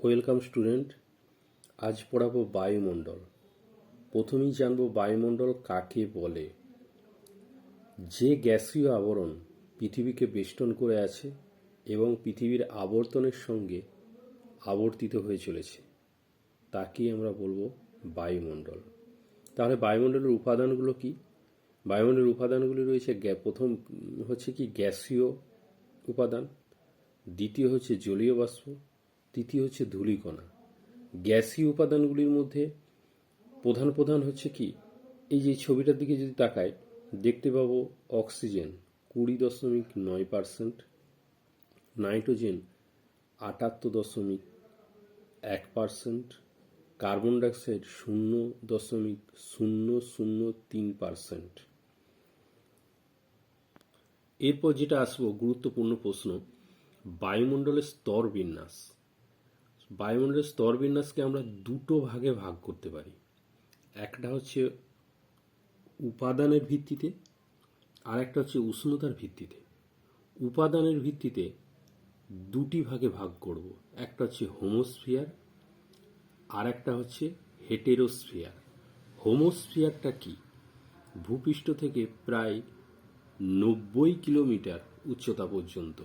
Welcome student আজ পড়াবো বায়ুমণ্ডল। প্রথমেই জানব বায়ুমণ্ডল কাকে বলে। যে গ্যাসীয় আবরণ পৃথিবীকে বেষ্টন করে আছে এবং পৃথিবীর আবর্তনের সঙ্গে আবর্তিত হয়ে চলেছে তাকেই আমরা বলব বায়ুমণ্ডল। তাহলে বায়ুমণ্ডলের উপাদানগুলো কি? বায়ুমণ্ডলের উপাদানগুলি রয়েছে প্রথম হচ্ছে কি গ্যাসীয় উপাদান, দ্বিতীয় হচ্ছে জলীয় বাষ্প তৃতীয় হচ্ছে ধূলিকণা। গ্যাসীয় উপাদানগুলির মধ্যে প্রধান প্রধান হচ্ছে কি? এই যে ছবিটার দিকে যদি তাকাই, দেখতে পাবো অক্সিজেন কুড়ি দশমিক নয় পার্সেন্ট, নাইট্রোজেন আটাত্তর দশমিক এক পার্সেন্ট, কার্বন ডাইঅক্সাইড শূন্য দশমিক শূন্য শূন্য তিন পার্সেন্ট। এরপর যেটা আসব গুরুত্বপূর্ণ প্রশ্ন, বায়ুমণ্ডলের স্তর বিন্যাস। বায়ুমণ্ডলের স্তর বিন্যাসকে আমরা দুটো ভাগে ভাগ করতে পারি। একটা হচ্ছে উপাদানের ভিত্তিতে আর একটা হচ্ছে উষ্ণতার ভিত্তিতে। উপাদানের ভিত্তিতে দুটি ভাগে ভাগ করব। একটা হচ্ছে হোমোস্ফিয়ার আর একটা হচ্ছে হেটেরোস্ফিয়ার। হোমোস্ফিয়ারটা কি? ভূপৃষ্ঠ থেকে প্রায় নব্বই কিলোমিটার উচ্চতা পর্যন্ত।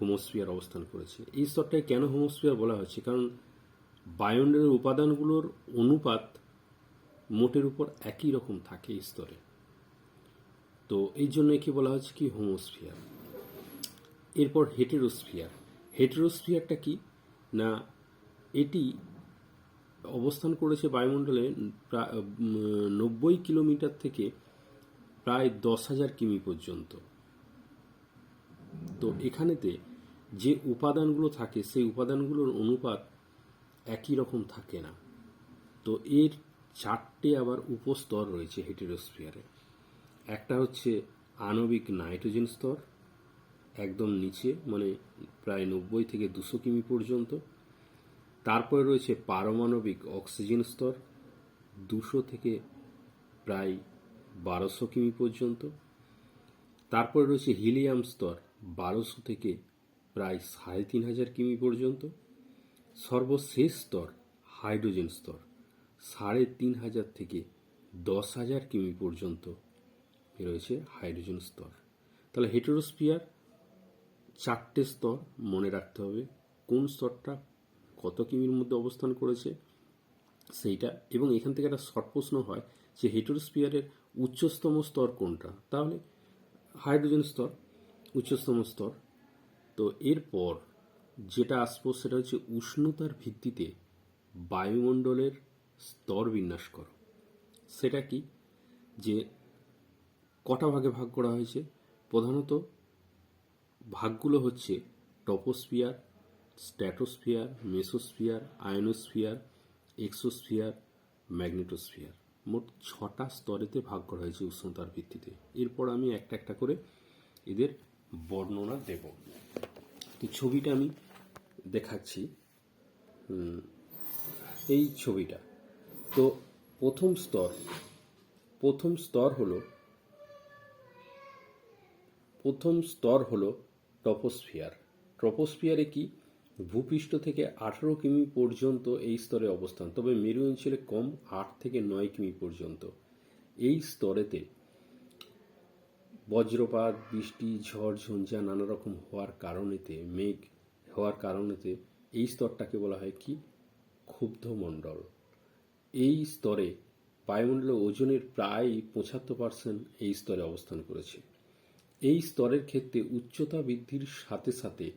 হোমোস্ফিয়ার অবস্থান করেছে। এই স্তরটাকে কেন হোমোস্ফিয়ার বলা হচ্ছে কারণ বায়ুমণ্ডলের উপাদানগুলোর অনুপাত মোটের উপর একই রকম থাকে এই স্তরে। তো এই জন্য একে বলা হচ্ছে কি হোমোস্ফিয়ার। এরপর হেটেরোস্ফিয়ার। হেটেরোস্ফিয়ারটা কি? না, এটি অবস্থান করেছে বায়ুমণ্ডলে প্রায় নব্বই কিলোমিটার থেকে প্রায় দশ হাজার কিমি পর্যন্ত। তো এখানেতে যে উপাদানগুলো থাকে, সেই উপাদানগুলোর অনুপাত একই রকম থাকে না। তো এর চারটে আবার উপস্তর রয়েছে হেটেরোস্ফিয়ারে। একটা হচ্ছে আণবিক নাইট্রোজেন স্তর, একদম নিচে মানে প্রায় নব্বই থেকে দুশো কিমি পর্যন্ত। তারপরে রয়েছে পারমাণবিক অক্সিজেন স্তর, দুশো থেকে প্রায় বারোশো কিমি পর্যন্ত। তারপরে রয়েছে হিলিয়াম স্তর বারোশো থেকে প্রায় সাড়ে তিন হাজার কিমি পর্যন্ত। সর্বশেষ স্তর হাইড্রোজেন স্তর, সাড়ে তিন হাজার থেকে দশ হাজার কিমি পর্যন্ত রয়েছে হাইড্রোজেন স্তর। তাহলে হেটেরোস্ফিয়ার চারটে স্তর মনে রাখতে হবে, কোন স্তরটা কত কিমির মধ্যে অবস্থান করেছে সেইটা। এবং এখান থেকে একটা শর্ট প্রশ্ন হয় যে হেটেরোস্ফিয়ারের উচ্চতম স্তর কোনটা? তাহলে হাইড্রোজেন স্তর উচ্চতম স্তর তো এরপর যেটা আসব সেটা হচ্ছে উষ্ণতার ভিত্তিতে বায়ুমণ্ডলের স্তর বিন্যাস করো। সেটা কি? যে কটা ভাগে ভাগ করা হয়েছে? প্রধানত ভাগগুলো হচ্ছে troposphere, stratosphere, mesosphere, ionosphere, exosphere, magnetosphere. মোট ছটা স্তরেতে ভাগ করা হয়েছে উষ্ণতার ভিত্তিতে। এরপর আমি একটা একটা করে এদের বর্ণনা দেব। তো ছবিটা আমি দেখাচ্ছি। এই ছবিটা। তো প্রথম স্তর প্রথম স্তর হলো, প্রথম স্তর হলো টপোস্ফিয়ার ট্রপোস্ফিয়ারে কি? ভূপৃষ্ঠ থেকে আঠারো কিমি পর্যন্ত এই স্তরে অবস্থান। তবে মেরু অঞ্চলে কম, আট থেকে নয় কিমি পর্যন্ত। এই স্তরেতে বজ্রপাত, বৃষ্টি, ঝড়, ঝঞ্ঝা নানা রকম হওয়ার কারণেতে, মেঘ হওয়ার কারণেতে এই স্তরটাকে বলা হয় কি? ক্ষুব্ধ মণ্ডল। এই স্তরে বায়ুমণ্ডলের ওজনের প্রায় পঁচাত্তর পার্সেন্ট এই স্তরে অবস্থান করেছে। এই স্তরের ক্ষেত্রে উচ্চতা বৃদ্ধির সাথে সাথে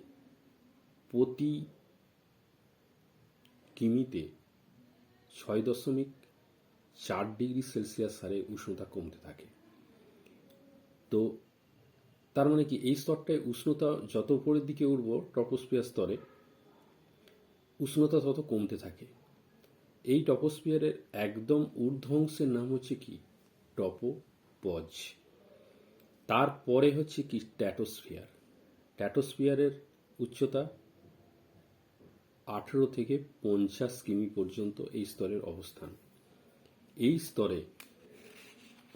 প্রতি কিমিতে ছয় দশমিক চার ডিগ্রি সেলসিয়াস হারে উষ্ণতা কমতে থাকে। তো তার মানে কি, এই স্তরটায় উষ্ণতা যত উপরের দিকে উঠব, টপোস্ফিয়ার স্তরে, উষ্ণতা তত কমতে থাকে। এই টপোস্ফিয়ারের একদম ঊর্ধ্ব অংশের নাম হচ্ছে কি? টপোপজ। তারপরে হচ্ছে কি? ট্যাটোস্ফিয়ার ট্যাটোস্ফিয়ারের উচ্চতা আঠেরো থেকে পঞ্চাশ কিমি পর্যন্ত এই স্তরের অবস্থান। এই স্তরে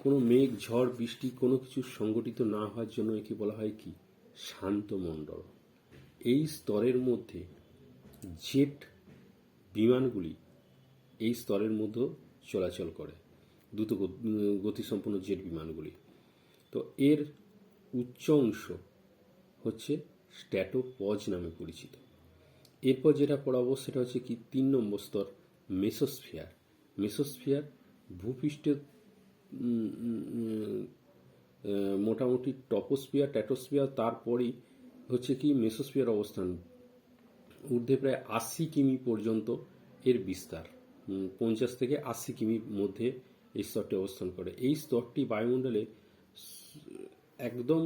কোনো মেঘ, ঝড়, বৃষ্টি কোনো কিছু সংগঠিত না হওয়ার জন্য একে বলা হয় কি? শান্ত মণ্ডল। এই স্তরের মধ্যে জেট বিমানগুলি এই স্তরের মধ্যে চলাচল করে, দ্রুত গতিসম্পন্ন জেট বিমানগুলি। তো এর উচ্চ অংশ হচ্ছে স্ট্যাটোপজ নামে পরিচিত। এরপর যেটা পড়াবো সেটা হচ্ছে কি? তিন নম্বর স্তর মেসোস্ফিয়ার। মেসোস্ফিয়ার ভূপৃষ্ঠের মোটামুটি টপোস্ফিয়ার, ট্যাটোস্ফিয়ার, তারপরেই হচ্ছে কি মেসোস্ফিয়ার অবস্থান। ঊর্ধ্বে প্রায় আশি কিমি পর্যন্ত এর বিস্তার। পঞ্চাশ থেকে আশি কিমির মধ্যে এই স্তরটি অবস্থান করে। এই স্তরটি বায়ুমণ্ডলে একদম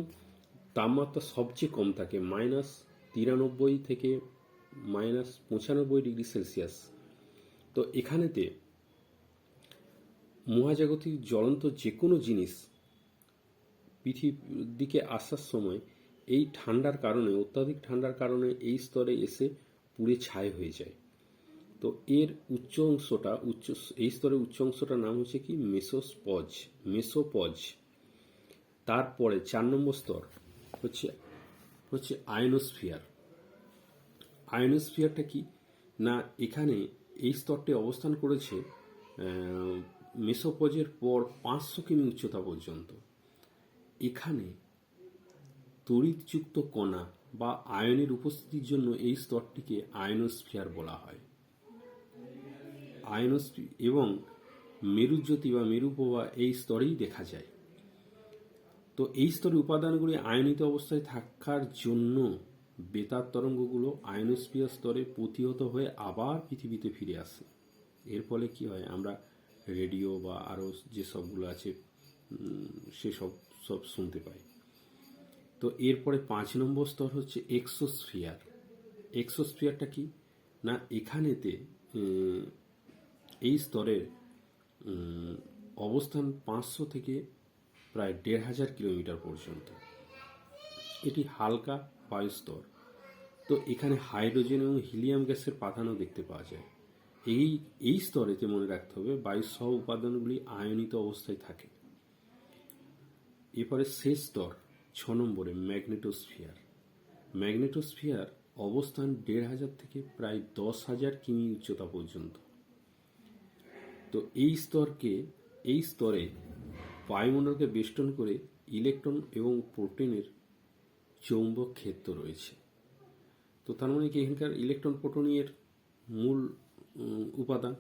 তাপমাত্রা সবচেয়ে কম থাকে, মাইনাস তিরানব্বই থেকে মাইনাস পঁচানব্বই ডিগ্রি সেলসিয়াস। তো এখানেতে মহাজাগতিক জ্বলন্ত যে কোনো জিনিস পৃথিবীর দিকে আসার সময় এই ঠান্ডার কারণে, অত্যাধিক ঠান্ডার কারণে এই স্তরে এসে পুড়ে ছাই হয়ে যায়। তো এর উচ্চ অংশটা, উচ্চ, এই স্তরের উচ্চ অংশটার নাম হচ্ছে কি? Mesopause, mesopause. তারপরে চার নম্বর স্তর হচ্ছে হচ্ছে আয়নোস্ফিয়ার আয়নোস্ফিয়ারটা কি? না, এখানে এই স্তরটি অবস্থান করেছে মেসোপজের পর পাঁচশো কিমি উচ্চতা পর্যন্ত। এখানে তড়িৎযুক্ত কণা বা আয়নের উপস্থিতির জন্য এই স্তরটিকে আয়নোস্ফিয়ার বলা হয়। আয়নোস্ফি, এবং মেরুজ্যোতি বা মেরুপ্রভা এই স্তরেই দেখা যায়। তো এই স্তরে উপাদানগুলি আয়নিত অবস্থায় থাকার জন্য বেতার তরঙ্গগুলো আয়নোস্ফিয়ার স্তরে প্রতিহত হয়ে আবার পৃথিবীতে ফিরে আসে। এর ফলে কি হয়? আমরা রেডিও বা আরও যে সবগুলো আছে সেসব সব শুনতে পাই। তো এরপরে পাঁচ নম্বর স্তর হচ্ছে এক্সোস্ফিয়ার। এক্সোস্ফিয়ারটা কি? না, এখানেতে এই স্তরের অবস্থান পাঁচশো থেকে প্রায় দেড় হাজার কিলোমিটার পর্যন্ত। এটি হালকা বায়ুস্তর। তো এখানে হাইড্রোজেন এবং হিলিয়াম গ্যাসের প্রাধান্য দেখতে পাওয়া যায়। এই এই স্তরেতে মনে রাখতে হবে বায়ুর সহ উপাদানগুলি আয়নিত অবস্থায় থাকে। এরপরে শেষ স্তর, ছ নম্বরে ম্যাগনেটোস্ফিয়ার। ম্যাগনেটোস্ফিয়ার অবস্থান দেড় হাজার থেকে প্রায় দশ হাজার কিমি উচ্চতা পর্যন্ত। তো এই স্তরকে, এই স্তরে বায়ুমণ্ডলকে বেষ্টন করে ইলেকট্রন এবং প্রোটিনের চৌম্বক ক্ষেত্র রয়েছে। তো তার মানে কি এখানকার ইলেকট্রন প্রোটনিয়ের মূল উপাদান।